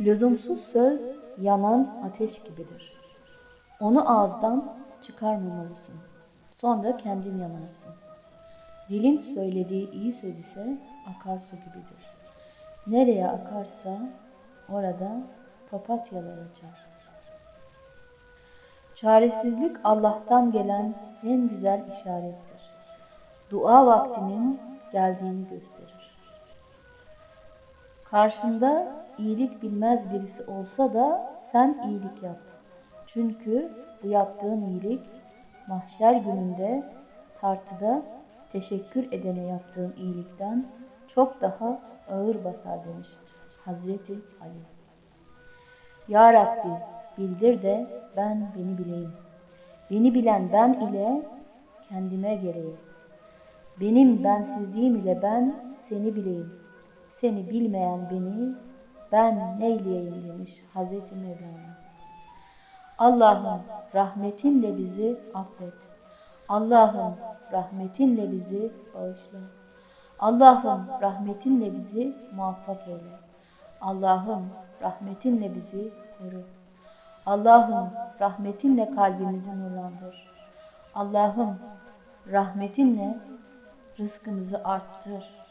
Lüzumsuz söz yanan ateş gibidir. Onu ağızdan çıkarmamalısın. Sonra kendin yanarsın. Dilin söylediği iyi söz ise akarsu gibidir. Nereye akarsa orada papatyalar açar. Çaresizlik Allah'tan gelen en güzel işarettir. Dua vaktinin geldiğini gösterir. Karşında iyilik bilmez birisi olsa da sen iyilik yap. Çünkü bu yaptığın iyilik mahşer gününde tartıda teşekkür edene yaptığın iyilikten çok daha ağır basar demiş Hazreti Ali. Ya Rabbi bildir de ben beni bileyim. Beni bilen ben ile kendime gereği. Benim bensizliğim ile ben seni bileyim. Seni bilmeyen beni ben neyleyeyim demiş Hazreti Mevlana. Allah'ım rahmetinle bizi affet. Allah'ım rahmetinle bizi bağışla. Allah'ım rahmetinle bizi muvaffak eyle. Allah'ım rahmetinle bizi koru. Allah'ım rahmetinle kalbimizi nurlandır. Allah'ım rahmetinle rızkımızı arttır.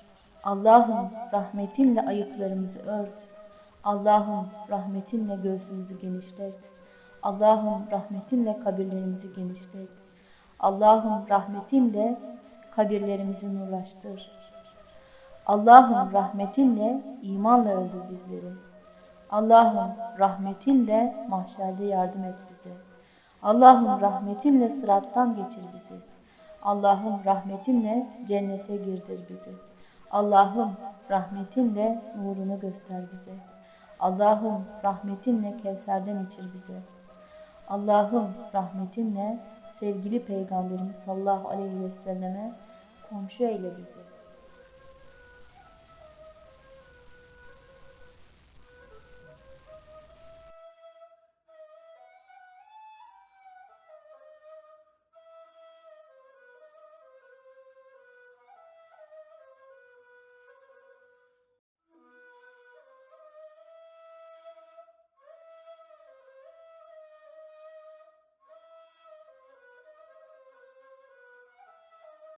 Allah'ım rahmetinle ayıplarımızı ört. Allah'ım rahmetinle göğsümüzü genişlet. Allah'ım rahmetinle kabirlerimizi genişlet. Allah'ım rahmetinle kabirlerimizi nurlaştır. Allah'ım rahmetinle imanla öldür bizleri. Allah'ım rahmetinle mahşerde yardım et bize. Allah'ım rahmetinle sırattan geçir bizi. Allah'ım rahmetinle cennete girdir bizi. Allah'ım rahmetinle nurunu göster bize. Allah'ım rahmetinle Kevser'den içir bize. Allah'ım rahmetinle sevgili Peygamberimiz sallallahu aleyhi ve selleme komşu eyle bizi.